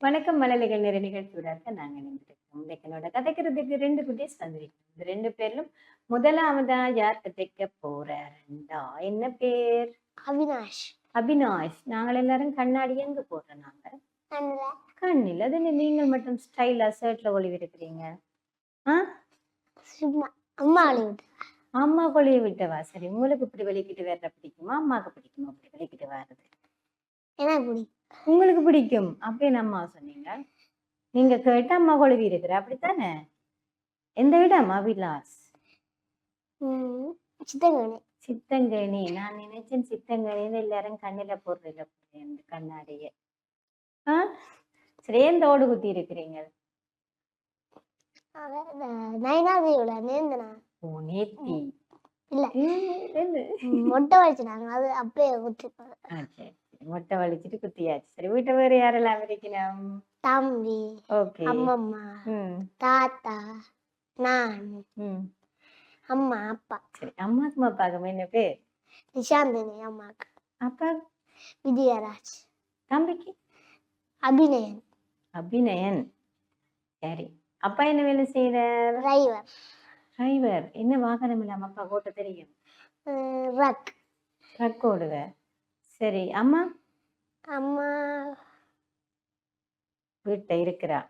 வணக்கம் மலலைகள் நிறைய நிகழ்ச்சியோட நாங்க நினைச்சிருக்கோம் இன்னைக்கு என்னோட கதைக்கிறதுக்கு ரெண்டு குட்டீஸ் வந்திருக்கோம் இந்த ரெண்டு பேர்லும் முதலாவதா யார் கதைக்க போறாருண்டா? என்ன பேர்? அவினாஷ். அபினாஷ் நாங்கள் எல்லாரும் கண்ணாடி எங்க போடுறோம் நாங்க? கண்ணுல அது நீங்கள் மட்டும் ஸ்டைலா ஷர்ட்ல ஒளிவு இருக்கிறீங்க? ஆ? சும்மா அம்மா அம்மா கொழிய விட்டவா சரி உங்களுக்கு இப்படி வெளிக்கிட்டு வர்ற பிடிக்குமா? அம்மாவுக்கு பிடிக்குமா? அப்படி வெளிக்கிட்டு வர்றது. உங்களுக்கு பிடிக்கும். அப்படின்னு அம்மா சொன்னீங்க. நீங்க கேட்ட அம்மா கொழுவி இருக்கிற அப்படித்தானே? எந்த இடம் அபிலாஸ் ம், சித்தங்கனி. சித்தங்கனி. நான் நினைச்சேன் சித்தங்கனின்னு எல்லாரும் கண்ணில போடுறதில்ல இந்த கண்ணாடிய. ஆ? சரி ஏன் தோடு குத்தி நேர்ந்தனா ஓ நேத்தி. இல்ல. மொட்டை வச்சுனாங்க அது சரி சரி. மொட்டை வலிச்சிட்டு குத்தியாச்சு. சரி வீட்டை வேற யாரெல்லாம் இருக்கணும் தம்பி அம்மம்மா தாத்தா நான் அம்மா அப்பா. சரி அம்மாக்கு அப்பாவுக்கு என்ன பேர்? நிஷாந்தினி அம்மாக்கு. அப்பா? விஜயராஜ். தம்பிக்கு? அபிநயன். அபிநயன். சரி. அப்பா என்ன வேலை செய்யறார் டிரைவர் டிரைவர் என்ன வாகனம் இல்லாம அப்பா ஓட்ட தெரியும்? ரக் ட்ரக் ஓடுவேன் சரி அம்மா? அம்மா. வீட்டை இருக்கிறா.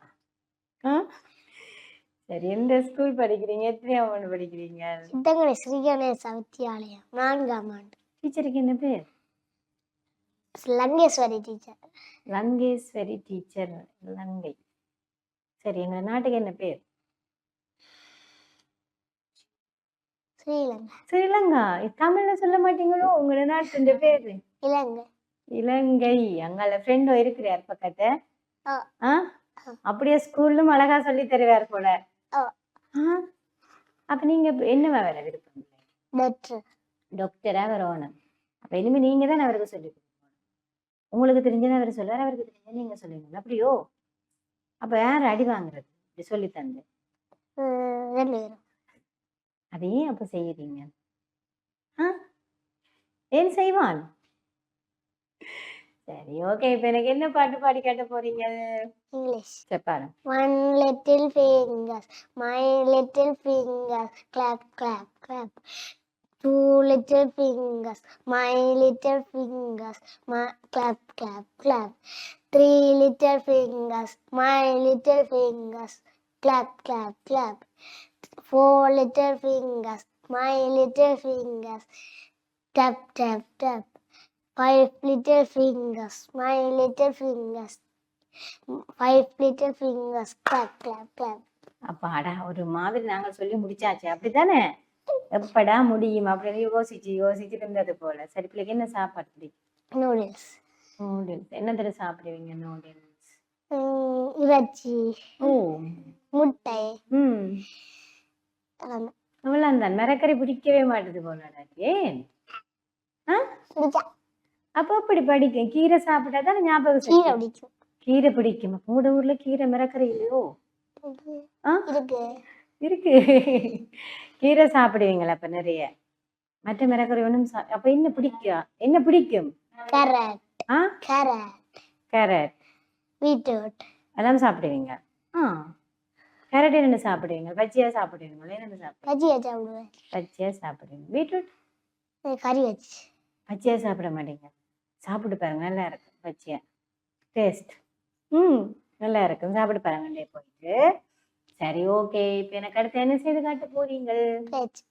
சரி எந்த ஸ்கூல் படிக்கிறீங்க? எத்தனையாம் ஆண்டு படிக்கிறீங்க? சித்தங்கனி ஸ்ரீ கணேச வித்தியாலயம் நான்காம் ஆண்டு. டீச்சருக்கு என்ன பேர்? லங்கேஸ்வரி டீச்சர். லங்கேஸ்வரி டீச்சர் லங்கை. சரி எங்க நாட்டுக்கு என்ன பேர்? ஸ்ரீலங்கா. ஸ்ரீலங்கா. தமிழ்ல சொல்ல மாட்டீங்களோ? உங்களோட நாட்டு பேரு? இலங்கை. இலங்கை. அங்கால ஃப்ரெண்டோ இருக்கிறார் பக்கத்த. அப்படியே ஸ்கூல்லும் அழகா சொல்லி தருவார் போல. அப்ப நீங்க என்னவா வேற விருப்பம்? டாக்டர். டாக்டரா வரணும் அப்ப இனிமே நீங்க தான் அவருக்கு சொல்லி உங்களுக்கு தெரிஞ்சதை அவர் சொல்லுவார் அவருக்கு தெரிஞ்சதை நீங்க சொல்லுவீங்க அப்படியோ? அப்ப யார் அடி வாங்குறது? இப்படி சொல்லி தந்து. அதையே அப்ப செய்யறீங்க. ஏன் செய்வான் சரி ஓகே இப்ப எனக்கு என்ன பாட்டு பாடி காட்ட போறீங்க? இங்கிலீஷ். செப்பாரு One little fingers, my little fingers, clap, clap, clap. Two little fingers, my little fingers, my clap, clap, clap. Three little fingers, my little fingers, clap, clap, clap. Four little fingers, my little fingers, tap, tap, tap. Five little fingers, my little fingers, five little fingers, clap, clap, clap. அப்பாடா ஒரு மாதிரி நாங்க சொல்லி முடிச்சாச்சு அப்படித்தானே எப்படா முடியும் அப்படின்னு யோசிச்சு யோசிச்சு இருந்தது போல. சரி பிள்ளைக்கு என்ன சாப்பாடு பிடிக்கும். நூடுல்ஸ் என்ன தடவை சாப்பிடுவீங்க நூடுல்ஸ் இறைச்சி. ஓ. முட்டை. ம். அவ்வளோதான் மரக்கறி பிடிக்கவே மாட்டுது போலடா. ஏன்? அப்போ அப்படி படிக்கும் கீரை சாப்பிட்டா தான் ஞாபகம் கீரை. பிடிக்கும். கீரை பிடிக்கும். அப்ப உங்களோட ஊர்ல கீரை மரக்கறி இல்லையோ? இருக்கு. இருக்கு. கீரை சாப்பிடுவீங்களா அப்ப நிறைய? மற்ற மரக்கறி ஒன்றும் அப்ப என்ன பிடிக்கும்? என்ன பிடிக்கும்? கேரட் ஆ? கேரட் கேரட் பீட்ரூட் எல்லாம் சாப்பிடுவீங்க? ஆ. கேரட் என்ன சாப்பிடுவீங்க? பச்சையா சாப்பிடுவீங்களா? என்ன சாப்பிடுவீங்க? பஜ்ஜியை சாப்பிடுவேன். பச்சையா சாப்பிடுவீங்க. பீட்ரூட் கறி வச்சு. பச்சையா சாப்பிட மாட்டீங்க. சாப்பிட்டு பாருங்க நல்லா இருக்கும் பச்சையா டேஸ்ட் ம். நல்லா இருக்கும். சாப்பிட்டு பாருங்க போயிட்டு. சரி ஓகே இப்போ எனக்கு அடுத்து என்ன செய்து காட்ட போறீங்க பேச்சு.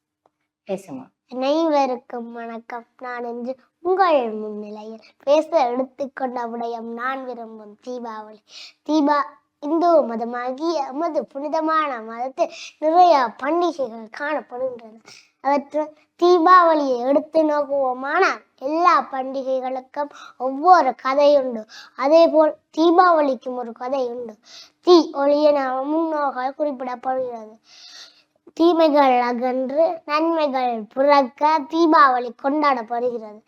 பேசுங்க அனைவருக்கும் வணக்கம். நான் இன்று உங்கள் முன்னிலையில் பேச எடுத்துக்கொண்ட விடயம் நான் விரும்பும் தீபாவளி. தீபா இந்து மதமாகிய எமது புனிதமான மதத்தில் நிறைய பண்டிகைகள் காணப்படுகின்றன. அவற்றுள் தீபாவளியை எடுத்து நோக்குவோமானால் எல்லா பண்டிகைகளுக்கும் ஒவ்வொரு கதை உண்டு அதேபோல் தீபாவளிக்கும் ஒரு கதை உண்டு தீ ஒளியன முன்னோர்கள் குறிப்பிடப்படுகிறது. தீமைகள் அகன்று நன்மைகள் பிறக்க தீபாவளி கொண்டாடப்படுகிறது.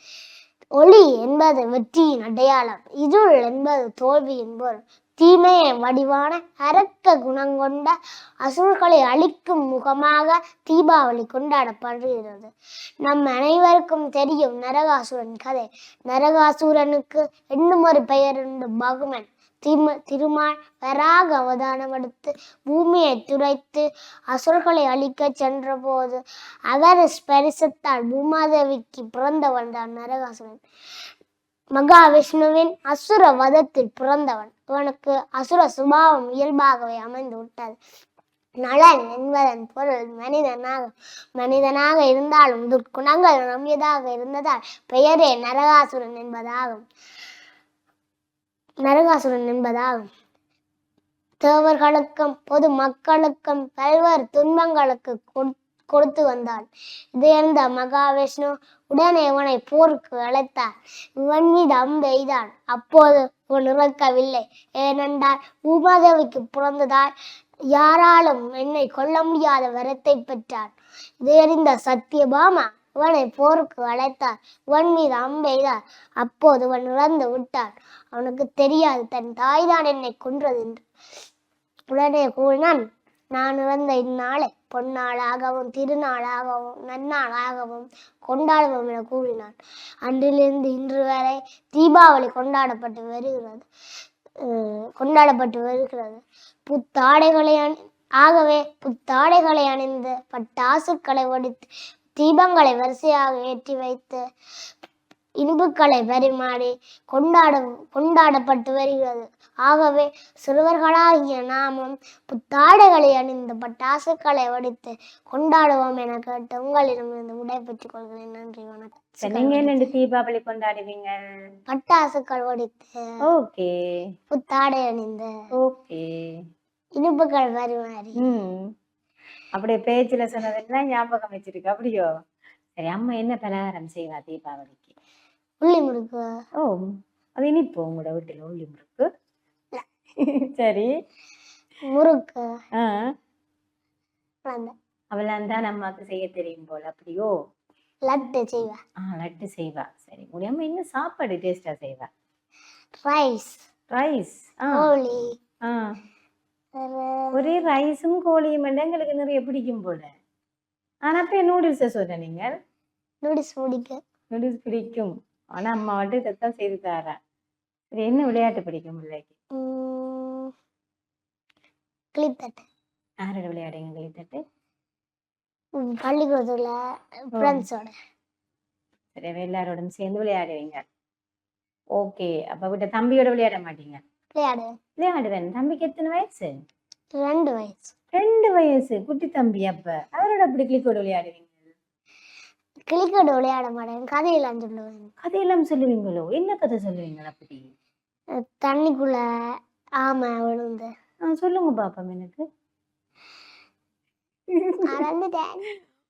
ஒளி என்பது வெற்றியின் அடையாளம். இருள் என்பது தோல்வியின் பொருள். தீமையை வடிவான அரக்க குணங்கொண்ட அசுர்களை அழிக்கும் முகமாக தீபாவளி கொண்டாடப்படுகிறது. நம் அனைவருக்கும் தெரியும் நரகாசுரன் கதை. நரகாசுரனுக்கு இன்னும் ஒரு பெயர் உண்டு. பகுமன் திம திருமால் வராக அவதானம் எடுத்து பூமியை துரைத்து அசுர்களை அழிக்கச் சென்றபோது அவர் ஸ்பரிசத்தால் பூமாதேவிக்கு பிறந்தவன் தான் நரகாசுரன். மகாவிஷ்ணுவின் அசுர வதத்தில் பிறந்தவன். இவனுக்கு அசுர சுபாவம் இயல்பாகவே அமைந்து விட்டது. நலன் என்பதன் பொருள் மனிதனாக மனிதனாக இருந்தாலும் துர்க்குணங்கள் நம்பியதாக இருந்ததால் பெயரே நரகாசுரன் என்பதாகும். நரகாசுரன் என்பதாகும். தேவர்களுக்கும் பொது மக்களுக்கும் பல்வேறு துன்பங்களுக்கு கொடுத்து வந்தான். இதையறிந்த மகாவிஷ்ணு உடனே இவனை போருக்கு அழைத்தார். இவன் மீது அம்பெய்தான் அப்போது இவன் ஏனென்றால் உமாதேவிக்கு பிறந்ததால் யாராலும் என்னை கொல்ல முடியாத வரத்தை பெற்றான். இதையறிந்த சத்தியபாமா இவனை போருக்கு அழைத்தார். இவன் மீது அம்பெய்தார் அப்போது இவன் இறந்து விட்டான். அவனுக்கு தெரியாது தன் தாய்தான் என்னை கொன்றது என்று. உடனே கூறினான் நான் இறந்த இந்நாளை பொன்னாளாகவும் திருநாளாகவும் நன்னாளாகவும் கொண்டாடுவோம் என கூறினான். அன்றிலிருந்து இன்று வரை தீபாவளி கொண்டாடப்பட்டு வருகிறது. கொண்டாடப்பட்டு வருகிறது. புத்தாடைகளை அணி ஆகவே புத்தாடைகளை அணிந்து பட்டாசுக்களை ஒடித்து தீபங்களை வரிசையாக ஏற்றி வைத்து இனிப்புகளை பரிமாறி கொண்டாட கொண்டாடப்பட்டு வருகிறது. ஆகவே சிறுவர்களாகிய நாமும் புத்தாடைகளை அணிந்து பட்டாசுக்களை வெடித்து கொண்டாடுவோம் என கேட்டு உங்களிடமிருந்து விடை பெற்றுக் கொள்கிறேன். நன்றி வணக்கம். தீபாவளி கொண்டாடுவீங்க? பட்டாசுக்கள் வெடித்து ஓகே. புத்தாடை அணிந்து ஓகே. இனிப்புகள் பரிமாறி அப்படியே பேச்சுல சொன்னதெல்லாம் ஞாபகம் வச்சிருக்கு? அப்படியோ. சரி அம்மா என்ன பலகாரம் செய்வா தீபாவளிக்கு? உள்ளி முறுக்கு ஓ அது இனிப்பு உங்களோட வீட்டுல உள்ளி முறுக்கு சரி. முறுக்கு ஆ. அவளாம் தான் அம்மாவுக்கு செய்ய தெரியும் போல அப்படியோ? லட்டு செய்வேன் ஆ லட்டு செய்வா. சரி முடியாம என்ன சாப்பாடு டேஸ்டா செய்வா? ரைஸ். ரைஸ். ஆ. கோழி. ஆ. ஒரே ரைஸும் கோழியும் மட்டும் எங்களுக்கு நிறைய பிடிக்கும் போல. ஆனா இப்ப நூடுல்ஸை சொல்ற நீங்க நூடுல்ஸ் முடிக்க நூடுல்ஸ் பிடிக்கும். ஆனா அம்மா மட்டும் இதைத்தான் செய்து தாரா சரி என்ன விளையாட்டு பிடிக்கும் பிள்ளைக்கு? கிளித்தட்டு. யாரோட விளையாடுங்க கிளித்தட்டு? பள்ளிக்கூடத்துல ஃப்ரெண்ட்ஸோட சரி எல்லாரோடும் சேர்ந்து விளையாடுவீங்க. ஓகே அப்ப விட்ட தம்பியோட விளையாட மாட்டீங்க? விளையாடு. விளையாடுவேன். தம்பிக்கு எத்தனை வயசு? ரெண்டு வயசு. ரெண்டு வயசு. குட்டி தம்பி அப்ப. அவரோட அப்படி கிளிக்கோட விளையாடுவீங்க? கிளிக்கோடு விளையாட மாட்டேன். கதையெல்லாம் சொல்லுவேன். கதையெல்லாம் சொல்லுவீங்களோ? என்ன கதை சொல்லுவீங்களா அப்படி தண்ணிக்குள்ள ஆமை விழுந்து. ஆ, சொல்லுங்க பாப்போம் எனக்கு. மறந்துட்டேன்.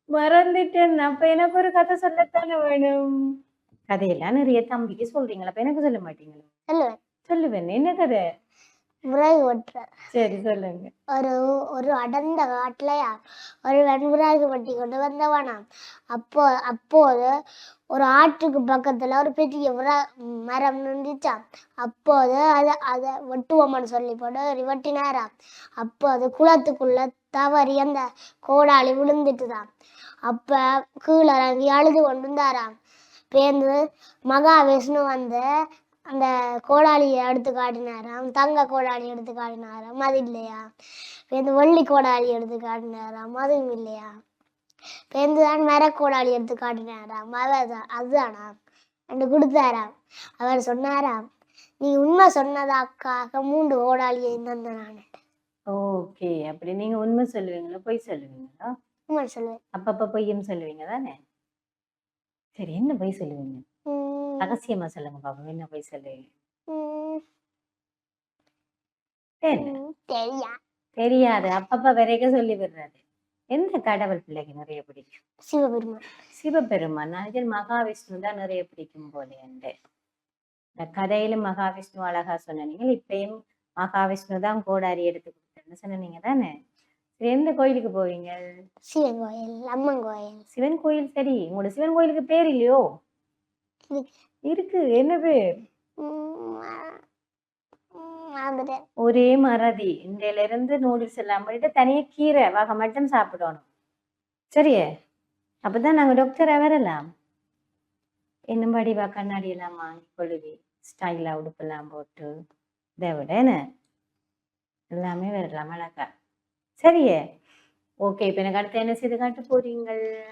மறந்துட்டேன். அப்ப எனக்கு ஒரு கதை சொல்லத்தானே வேணும்? கதையெல்லாம் நிறைய தம்பிக்கு சொல்றீங்களா? அப்ப எனக்கு சொல்ல மாட்டீங்களா? சொல்லுவேன். சொல்லுவேன். என்ன கதை? விறகு ஒட்டுற சரி சொல்லுங்க. ஒரு ஒரு அடர்ந்த காட்டுலயா ஒரு வெண்விறகு வட்டி கொண்டு வந்தவனாம் அப்போ அப்போது ஒரு ஆற்றுக்கு பக்கத்துல ஒரு பெரிய விற மரம் நின்றுச்சாம் அப்போது அதை அதை வெட்டுவோம்னு சொல்லி போட்டு வெட்டினாராம் அப்போது குளத்துக்குள்ள தவறி அந்த கோடாளி விழுந்துட்டுதான் அப்ப கீழே இறங்கி அழுது கொண்டு இருந்தாராம் பேர்ந்து மகாவிஷ்ணு வந்து அந்த கோடாலியை எடுத்து காட்டினாராம் தங்க கோடாலி எடுத்து காட்டினாராம் அது இல்லையா? பேருந்து வெள்ளி கோடாலி எடுத்து காட்டினாராம் அதுவும் இல்லையா? பேருந்து தான் மரக்கோடாலி எடுத்து காட்டினாராம் அதான் அதுதானா? ரெண்டு கொடுத்தாராம். அவர் சொன்னாராம் நீ உண்மை சொன்னதாக்காக மூன்று கோடாலியை தந்த நான். ஓகே அப்படி நீங்க உண்மை சொல்லுவீங்களா பொய் சொல்லுவீங்களா? உண்மை சொல்லுவேன். அப்பப்ப பொய்யும் சொல்லுவீங்க தானே? சரி என்ன பொய் சொல்லுவீங்க? ரகசியமா சொல்லுங்க பாப்போம் என்ன பொய் சொல்லுவீங்க தெரியாது. அப்பப்ப வரைக்கும் சொல்லி விடுறாரு? எந்த கடவுள் பிள்ளைக்கு நிறைய பிடிக்கும்? சிவபெருமான். சிவபெருமான். அதில் மகாவிஷ்ணு தான் நிறைய பிடிக்கும் போல என்று இந்த கதையிலும் மகாவிஷ்ணு அழகா சொன்னீங்க. இப்பயும் மகாவிஷ்ணு தான் கோடாரி எடுத்து கொடுத்தேன்னு சொன்னீங்க தானே? சரி எந்த கோயிலுக்கு போவீங்க? சிவன் கோயில் அம்மன் கோயில். சிவன் கோயில் சரி. உங்களோட சிவன் கோயிலுக்கு பேர் இல்லையோ? இருக்கு. இருக்கு என்ன பேர் உம் ம- உம் மறந்துட்டேன் ஒரே மறதி. இன்றையில இருந்து நூடுல்ஸ் எல்லாம் போயிட்டு தனியா கீரை வகை மட்டும் சாப்பிடணும். சரியே? அப்பதான் நாங்க டாக்டரா வரலாம். என்னம்படி வா கண்ணாடி எல்லாம் வாங்கி கொழுவி ஸ்டைலா உடுப்பெல்லாம் போட்டு. இதை விட என்ன? எல்லாமே வரலாம் அழகா. சரியே? ஓகே இப்ப எனக்கு அடுத்து என்ன செய்து காட்ட போறீங்கள்?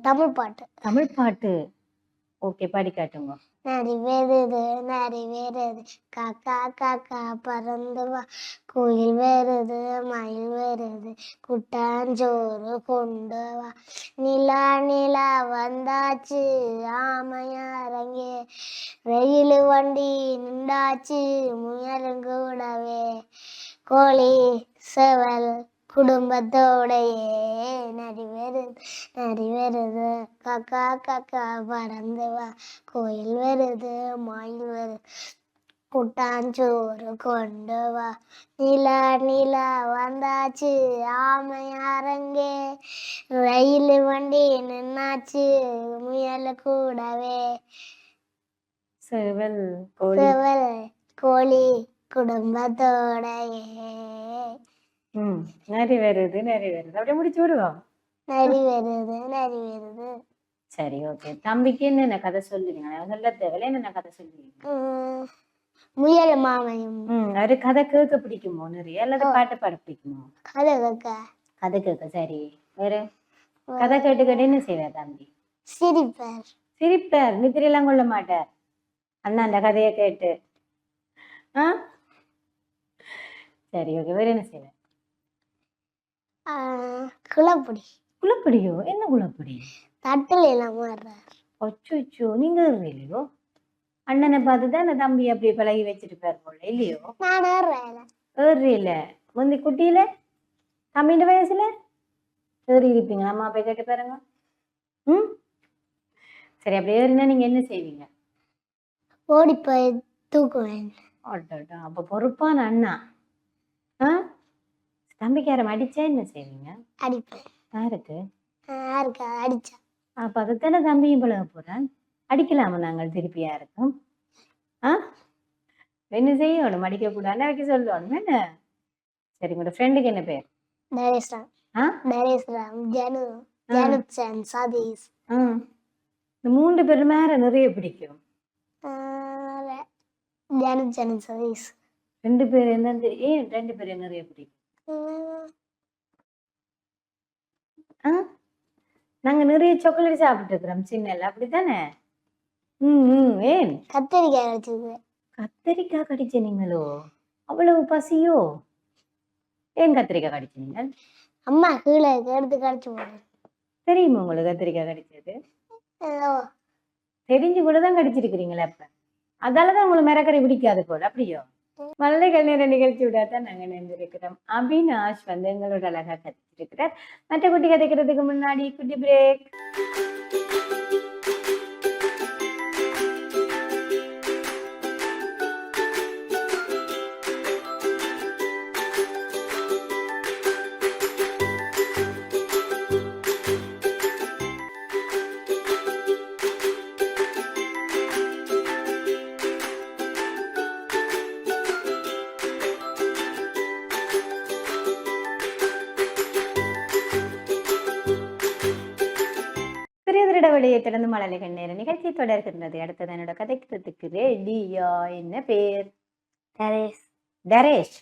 தமிழ் பாட்டு. தமிழ் பாட்டு. ஓகே பாடி காட்டுங்க. நரி வருது நரி வருது காக்கா காக்கா பறந்து வா. குயில் வருது மயில் வருது குட்டாஞ்சோறு கொண்டு வா. நிலா நிலா வந்தாச்சு ஆமையாரங்கே ரயில் வண்டி நின்றாச்சு முயலுங்கூடவே கோழி செவல் குடும்பத்தோடையே நரி வருது நரி வருது காக்கா காக்கா பறந்து வா. கோயில் வருது மயில் வருது. குட்டாஞ்சோறு கொண்டு வா. நிலா நிலா வந்தாச்சு. ஆமை அரங்கே. ரயில் வண்டி நின்னாச்சு. முயல் கூடவே. செவல் செவல் கோழி குடும்பத்தோடையே. ம் நரி வருது நரி வருது அப்படியே முடிச்சு விடுவோம் நரி வருது நரி வருது சரி ஓகே தம்பிக்கு என்னென்ன கதை சொல்லுவீங்க நான் சொல்ல தேவையில்ல என்னென்ன கதை சொல்லுவீங்க முயல் மாமையும் ம் கதை கேட்க பிடிக்குமோ நிறைய அல்லது பாட்டு பாட பிடிக்குமோ கதை கேட்க கதை கேட்க சரி வேற கதை கேட்டு கேட்டு என்ன செய்வார் தம்பி சிரிப்பார் சிரிப்பார் நித்திரையெல்லாம் கொள்ள மாட்டார் அண்ணா அந்த கதையை கேட்டு ஆ சரி ஓகே வேற என்ன செய்வார் குளப்பொடி. குளப்படியோ? என்ன குளப்படி? தட்டில் எல்லாம் அச்சோ நீங்க இல்லையோ அண்ணனை பார்த்து தான் தம்பி அப்படியே பழகி வச்சிருப்பார் போல இல்லையோ? நான் ஏறியில முந்தி குட்டியில? தம்பின்ற வயசுல? ஏறி இருப்பீங்க அம்மா போய் கேட்டு பாருங்க. ம்? சரி அப்படி ஏறினா நீங்க என்ன செய்வீங்க? ஓடி போய் தூக்குவேன். அப்ப பொறுப்பான அண்ணா. ஆ? தம்பிக்கு யாரும் அடிச்சா என்ன செய்வீங்க? அடிப்பேன். யாருக்கு? யாருக்கா? அடிச்சா. அப்ப அதுதானே தம்பியும் பழக போறான் அடிக்கலாமா நாங்கள் திருப்பி யாருக்கும்? ஆ? என்ன செய்யணும்? அடிக்க கூடாதுன்னு வைக்க சொல்லணும் என்ன? சரி உங்களோட ஃப்ரெண்டுக்கு என்ன பேர்? நரேஷ்ராம் ஆ? நரேஷ்ராம் ஜனு. ஜனுச்சன் சதீஷ். ஆ. இந்த மூன்று பேரும் மேல நிறைய பிடிக்கும். ஜனுச்சன் சதீஷ். ரெண்டு பேர் என்ன ஏன் ரெண்டு பேரும் நிறைய பிடிக்கும்? ஆ? நாங்க நிறைய சாக்லேட் சாப்பிட்டு இருக்கிறோம் சின்னல. அப்படித்தானே? ம் ம் ஏன்? கத்தரிக்காய் அடிச்சது கத்திரிக்காய் கடிச்ச நீங்களோ? அவ்வளவு பசியோ? ஏன் கத்திரிக்காய் கடிச்ச நீங்க அம்மா கீழே எடுத்து கடிச்சு போடுறேன் தெரியுமா உங்களுக்கு கத்திரிக்காய் கடிச்சது? தெரிஞ்சு கூட தான் கடிச்சிருக்கிறீங்களா இப்ப அதாலதான் உங்களுக்கு மிரக்கறி பிடிக்காது போல அப்படியோ? மல்லை கண்ணீரை நிகழ்ச்சியோட தான் நாங்க நினைந்திருக்கிறோம் அபினாஷ் வந்து எங்களோட அழகா கத்திருக்கிறார் மற்ற குட்டி கதைக்கிறதுக்கு முன்னாடி குட்டி பிரேக் திருட வழியை திறந்து மழலை கண்ணீர் நிகழ்ச்சி தொடர்கின்றது. அடுத்தது என்னோட கதைக்கிறதுக்கு ரெடியா என்ன பேர்? நரேஷ் தரேஷ்.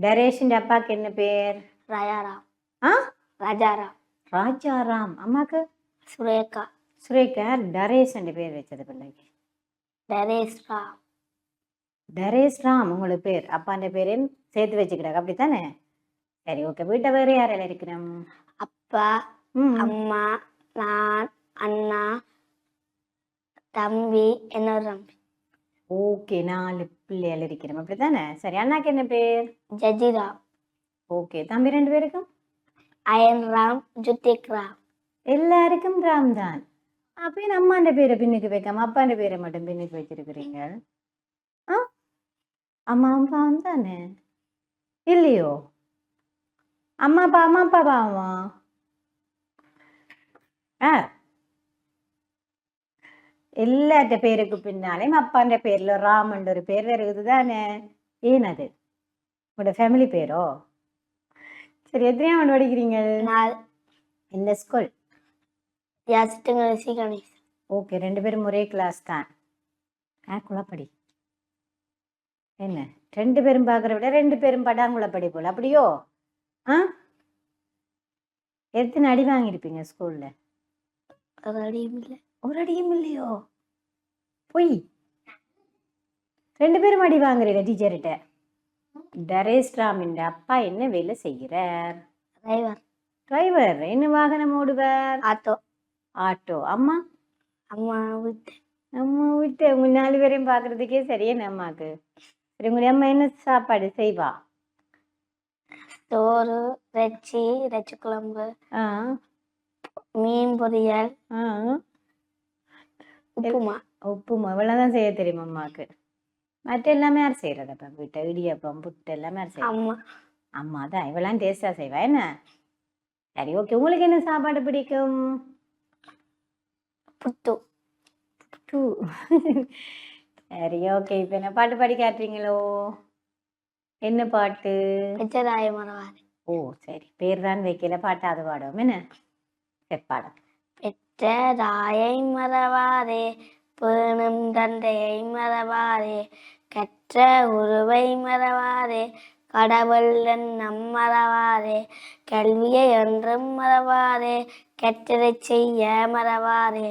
தரேஷின் அப்பாக்கு என்ன பேர்? ராஜாராம். ஆ? ராஜாராம். ராஜாராம். அம்மாக்கு? சுரேகா. சுரேகா. டரேஷ் என்ற பேர் வச்சது பிள்ளைக்கு. நரேஷ் ராம். டரேஷ் ராம் உங்களுக்கு பேர். அப்பான்ற பேரையும் சேர்த்து வச்சுக்கிறாங்க அப்படித்தானே? சரி ஓகே. வீட்டை வேற யாரெல்லாம் இருக்கிறோம் அப்பா அம்மா நான் அண்ணா தம்பி என்னோட தம்பி. ஓகே நாலு பிள்ளைகள் இருக்கிறோம். அப்படித்தானே? சரி அண்ணாக்கு என்ன பேர்? ஜஜிராம் ஓகே தம்பி ரெண்டு பேருக்கும்? அயன் ராம் ஜுத்திக் ராம் எல்லாருக்கும் ராம் தான். அப்ப என் அம்மாண்ட பேரை பின்னுக்கு வைக்காம அப்பாண்ட பேரை மட்டும் பின்னுக்கு வச்சிருக்கிறீங்க ஆ? அம்மா அப்பாவும் தானே? இல்லையோ? அம்மா அப்பா அம்மா அப்பா பாவமா ஆ எல்லாத்த பேருக்கு பின்னாலேயும் அப்பான்ற பேர்ல ராமன்ற ஒரு பேர் வருது தானே ஏன் அது உங்களோட ஃபேமிலி பேரோ? சரி எத்தனையாம் ஆண்டு படிக்கிறீங்க? நாலு. இந்த ஸ்கூல் யாசிட்டுங்க கணேஷ் ஓகே ரெண்டு பேரும் ஒரே கிளாஸ் தான். குழப்படி என்ன? ரெண்டு பேரும் பார்க்குற விட ரெண்டு பேரும் படாங்குழப்படி போல. அப்படியோ? ஆ? எத்தனை அடி வாங்கியிருப்பீங்க ஸ்கூல்ல அடியும் இல்லை. ஒரு அடியும் இல்லையோ? பொய். ரெண்டு பேரும் அடி வாங்குறீங்க டீச்சர்கிட்ட. டரேஸ் ராமின் அப்பா என்ன வேலை செய்கிறார்? டிரைவர் டிரைவர் என்ன வாகனம் ஓடுவார்? ஆட்டோ ஆட்டோ அம்மா? அம்மா வீட்டு. நம்ம வீட்டு உங்க நாலு பேரையும் பார்க்கறதுக்கே சரியா அம்மாக்கு? சரி உங்களுடைய அம்மா என்ன சாப்பாடு செய்வா? சோறு இறைச்சி இறைச்சி குழம்பு ஆ. மீன் பொரியல் உப்புமா. உப்புமா. இவ்வளோதான் செய்ய தெரியும் அம்மாவுக்கு மற்ற எல்லாமே யார் செய்கிறது அப்போ வீட்டை இடியப்பம் புட்டு எல்லாமே யார் செய்யறது? அம்மா. அம்மா தான். இவெல்லாம் டேஸ்டாக செய்வா. என்ன? சரி ஓகே உங்களுக்கு என்ன சாப்பாடு பிடிக்கும்? புட்டு. டூ சரி ஓகே இப்போ என்ன பாட்டு பாடி காட்டுறீங்களோ? என்ன பாட்டு? ஓ சரி. பேர் தான் வைக்கல. பாட்டு அது பாடுவோம். என்ன? சரி பாடம் பெற்ற தாயை மறவாரே பேணும் தந்தையை மறவாரே கற்ற உருவை மறவாரே கடவுள் நம் மறவாரே கல்வியை என்றும் மறவாரே கற்றதை செய்ய மறவாரே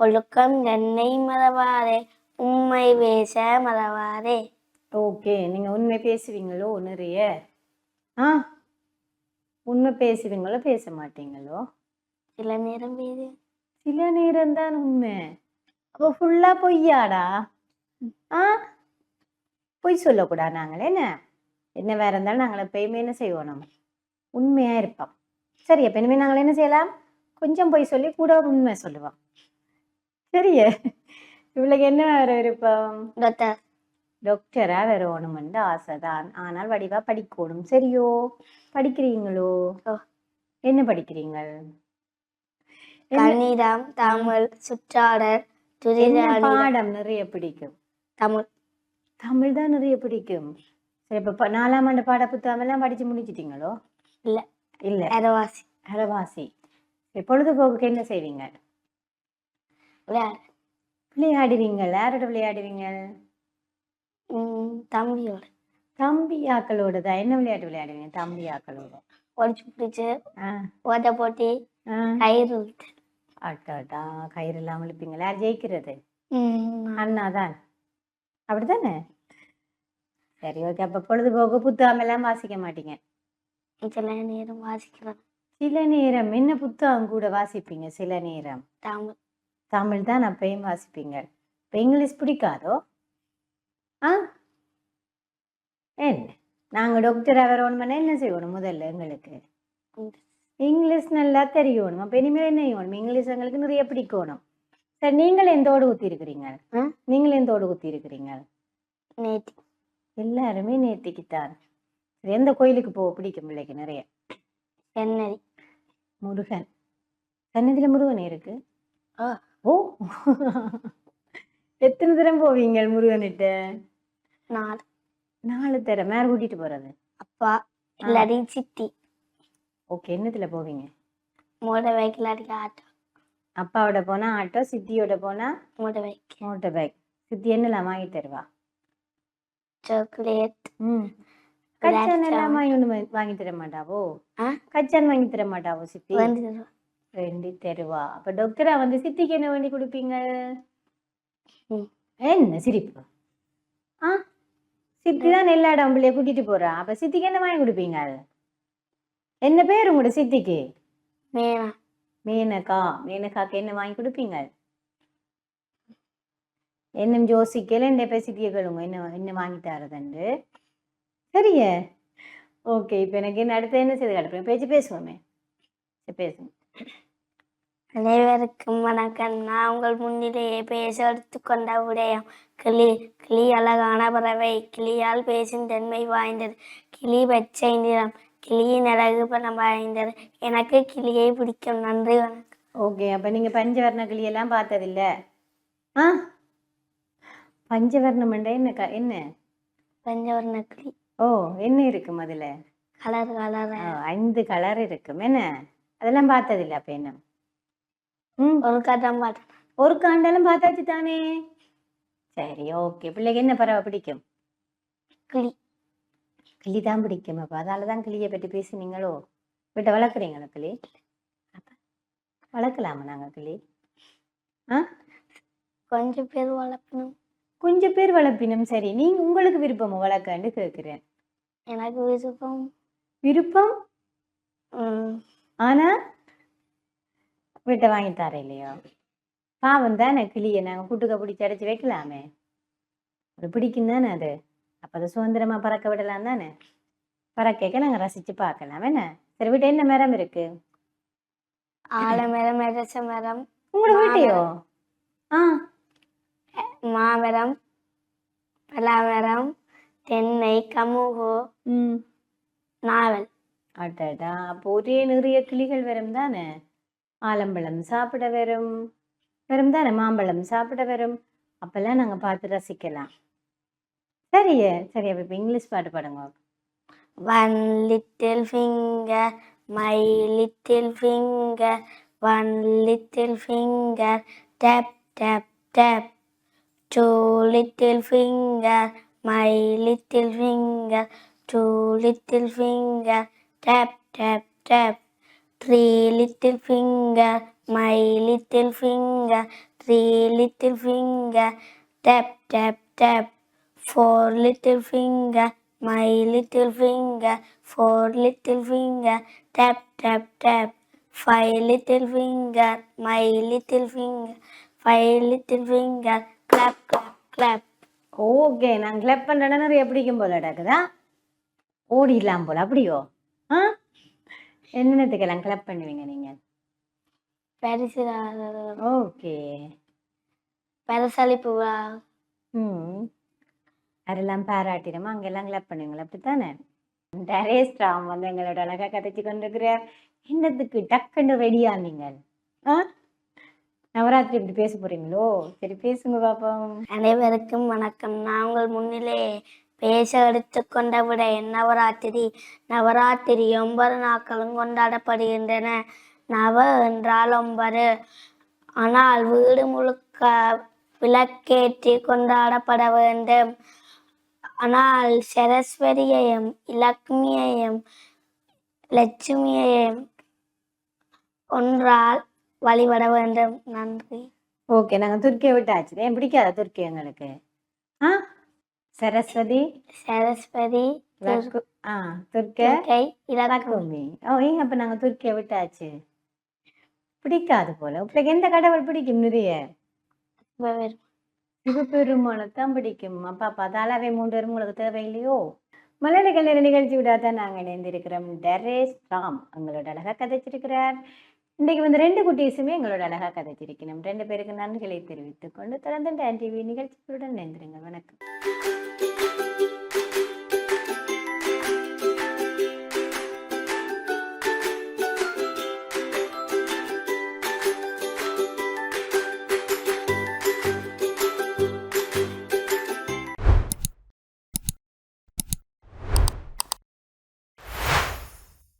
ஒழுக்கம் என்னை மறவாரே உம்மை பேச மறவாரே ஓகே நீங்கள் உண்மை பேசுவீங்களோ நிறைய ஆ? உண்மை பேசுவீங்களோ பேச மாட்டீங்களோ? சில நேரம் பேரு சில நேரம் தான் உண்மை அப்போ ஃபுல்லாக பொய்யாடா ஆ பொய் சொல்லக்கூடாது நாங்கள் என்ன என்ன வேற இருந்தாலும் நாங்கள் எப்பயுமே என்ன செய்வோம் நம்ம உண்மையாக இருப்போம் சரி அப்போ இனிமேல் நாங்கள் என்ன செய்யலாம் கொஞ்சம் பொய் சொல்லி கூட உண்மை சொல்லுவோம் சரியே இவளுக்கு என்ன வேற விருப்பம் டாக்டர் டாக்டரா வரணுமென்று ஆசைதான் ஆனால் வடிவா படிக்கணும் சரியோ படிக்கிறீங்களோ. என்ன படிக்கிறீங்க என்ன- கணிதம் தமிழ் துரித பாடம் நிறைய பிடிக்கும்? தமிழ். தமிழ் தான் நிறைய பிடிக்கும். சரி இப்போ நாலாம் ஆண்டு பாட புத்தகம் எல்லாம் படிச்சு முடிச்சிட்டீங்களோ? இல்ல. இல்ல. அரவாசி. அரவாசி. பொழுதுபோக்குக்கு என்ன செய்வீங்க? விளையாடு. விளையாடுவீங்க? யாரோட விளையாடுவீங்க? தம்பியோட. தம்பி ஆக்களோட தான். என்ன விளையாட்டு விளையாடுவீங்க? தம்பி ஆக்களோட. ஒடிச்சு பிடிச்சு ஓட்ட போட்டி கயிறு. அட்டாட்டா கயிறு இல்லாமல் இழுப்பீங்களா யார் ஜெயிக்கிறது? அண்ணா தான் அப்படித்தானே? சரி ஓகே அப்போ பொழுதுபோக்கு புத்தகம் எல்லாம் வாசிக்க மாட்டீங்க. சில நேரம் வாசிக்கிறேன். சில நேரம்? என்ன புத்தகம் கூட வாசிப்பீங்க சில நேரம்? தமிழ். தமிழ் தான் அப்பயும் வாசிப்பீங்க. இப்போ இங்கிலீஷ் பிடிக்காதோ? ஆ? என்ன? நாங்கள் டாக்டராக வரணும்னா என்ன செய்யணும் முதல்ல எங்களுக்கு. இங்கிலீஷ் நல்லா தெரியணும். அப்போ இனிமேல் என்ன செய்யணும்? இங்கிலீஷ் எங்களுக்கு நிறைய பிடிக்கணும். சரி நீங்கள் எந்தோடு ஊற்றி இருக்கிறீங்க? நீங்கள் எந்தோடு ஊற்றி இருக்கிறீங்க நேத்தி. எல்லாருமே நேத்திக்குத்தான். சரி, எந்த கோயிலுக்கு போக பிடிக்கும் பிள்ளைக்கு நிறைய? சென்னதி. முருகன். சன்னதியில் முருகன் இருக்கு. ஓ. எத்தனை தரம் போவீங்க முருகன்கிட்ட? நாலு. நாலு தரம். மேல கூட்டிட்டு போறது? அப்பா இல்லாடி சித்தி. ஓகே என்னத்துல போவீங்க? மோட பைக் இல்லாடி ஆட்டோ. அப்பாவோட போனா ஆட்டோ சித்தியோட போனா மோட பைக் மோட்டர் பைக் சித்தி என்னலாம் வாங்கி தருவா? சாக்லேட். ம். கச்சான் எல்லாம் வாங்கி வா- வாங்கி தர மாட்டாவோ? கச்சான் வாங்கி தர மாட்டாவோ சித்தி? வேண்டி தருவா. அப்ப டாக்டரா வந்து சித்திக்கு என்ன வேண்டி கொடுப்பீங்க. என்ன சிரிப்பு? ஆ? சித்தி தான் எல்லா இடம் பிள்ளைய கூட்டிட்டு போறா. அப்ப சித்திக்கு என்ன வாங்கி கொடுப்பீங்க? என்ன பேர் உங்களோட சித்திக்கு? மேனா. மேனகா மேனகாக்கு என்ன வாங்கி கொடுப்பீங்க? என்னும் ஜோசிக்கல இந்த போய் சித்திய கேளுங்க என்ன என்ன வாங்கி தரதுண்டு சரியே. ஓகே இப்போ எனக்கு என்ன அடுத்து என்ன செய்து காட்டுப்பேன் பேச்சு பேசுவோமே. பேசுங்க. அனைவருக்கும் வணக்கம். நான் உங்கள் முன்னிலேயே பேச எடுத்துக்கொண்ட விடயம் கிளி கிளி அழகான பறவை. கிளியால் பேசும் தன்மை வாய்ந்தது. கிளி பச்சை நிறம். கிளியின் அழகு பணம் வாய்ந்தது. எனக்கு கிளியை பிடிக்கும். நன்றி வணக்கம். ஓகே அப்போ நீங்கள் பஞ்சவர்ண கிளியெல்லாம் பார்த்ததில்ல? ஆ? பஞ்சவர்ணமண்டா என்ன க என்ன? பஞ்சவர்ண கிளி. ஓ என்ன இருக்கும் அதுல? கலர் கலர் ஐந்து கலர் இருக்கும். என்ன? அதெல்லாம் பார்த்ததில்ல அப்ப என்ன? ம்? ஒரு கட்டம் பாட்டு ஒரு காண்டெல்லாம் பார்த்தாச்சு தானே? சரி ஓகே பிள்ளைக்கு என்ன பறவை பிடிக்கும்? கிளி. கிளி தான் பிடிக்கும். அப்போ அதால தான் கிளியை பற்றி பேசுனீங்களோ வீட்டை வளர்க்குறீங்களா கிளி வளர்க்கலாமா நாங்கள் கிளி ஆ? கொஞ்சம் பேர் வளர்க்கணும். கொஞ்சம் பேர் வளர்ப்பினும் சரி. நீங்க உங்களுக்கு விருப்பமா வளர்க்காண்டு கேட்குறேன் எனக்கு விருப்பம். விருப்பம்? ம், ஆனா வீட்டை வாங்கி தர இல்லையோ? பாவம் தானே கிளியை நாங்கள் கூட்டுக்க பிடிச்சி அடைச்சி வைக்கலாமே. அது பிடிக்கும் தானே அது? அப்போ அதை சுதந்திரமா பறக்க விடலாம் தானே? பறக்க நாங்கள் ரசிச்சு பார்க்கலாம். என்ன? சரி வீட்டை என்ன மரம் இருக்கு? ஆலமரம் மெரச மரம். உங்களோட வீட்டையோ ஆ. மாமரம் பலாமரம் தென்னை கமுகு. நாவல். அடடா அப்போ ஒரே நிறைய கிளிகள் வரும் தானே? ஆலம்பழம் சாப்பிட வரும். வரும் தானே? மாம்பழம் சாப்பிட வரும். அப்பெல்லாம் நாங்க பார்த்து ரசிக்கலாம். சரி சரி அப்போ இங்கிலீஷ் பாட்டு பாடுங்க one little finger my little finger one little finger tap tap tap two little finger my little finger two little finger tap tap tap three little finger my little finger three little finger tap tap tap Four little finger, my little finger, four little finger, tap, tap, tap. Five little finger, my little finger, five little finger, clap, clap, clap. Okay நான் clap பண்றேன்னா நிறைய பிடிக்கும் போல நடக்குதா ஓடிடலாம் போல அப்படியோ ஆ என்னத்துக்கெல்லாம் club பண்ணுவீங்க நீங்க பரிசு ஓகே பரிசளிப்பு ம் அதெல்லாம் பாராட்டினோமா? அங்கெல்லாம் கிளப் பண்ணுவீங்களா? அப்படித்தானே? டரேஸ் ராம் வந்து எங்களோட அழகா கதைச்சு கொண்டிருக்கிறார். என்னத்துக்கு டக்குன்னு ரெடியா நீங்கள் ஆ? நவராத்திரி இப்படி பேச போறீங்களோ? சரி பேசுங்க பாப்போம். அனைவருக்கும் வணக்கம். நாங்கள் முன்னிலே பேச எடுத்துக்கொண்ட விட நவராத்திரி நவராத்திரி ஒன்பது நாட்களும் கொண்டாடப்படுகின்றன. நவ என்றால் ஒன்பது. ஆனால் வீடு முழுக்க விளக்கேற்றி கொண்டாடப்பட வேண்டும். ஆனால் சரஸ்வதியையும் இலக்ஷ்மியையும் லட்சுமியையும் ஒன்றால் வழிபட வேண்டும். நன்றி. ஓகே நாங்க துர்க்கியை விட்டாச்சு. ஏன் பிடிக்காத துர்க்கி எங்களுக்கு? ஆ? சரஸ்வதி? சரஸ்வதி ஆ துர்க்க இலக்கம். லக்குமி ஓ ஏன் அப்ப நாங்க துர்க்கியை விட்டாச்சு? பிடிக்காது போல. உங்களுக்கு எந்த கடவுள் பிடிக்கும் நிறைய சிவபெருமானத்தான் பிடிக்கும். அப்பா பதாலாவே மூன்று பேரும் உங்களுக்கு தேவையில்லையோ? மலையாளிகள் நேர நிகழ்ச்சி விடாதான் நாங்கள் இணைந்திருக்கிறோம். டெரேஸ் ராம் எங்களோட அழகா கதைச்சிருக்கிறார். இன்றைக்கு வந்து ரெண்டு குட்டீஸுமே எங்களோட அழகா கதைச்சிருக்கணும். ரெண்டு பேருக்கு நன்றிகளை தெரிவித்துக் கொண்டு தொடர்ந்து டான் டிவி நிகழ்ச்சிகளுடன் இணைந்திருங்க வணக்கம்.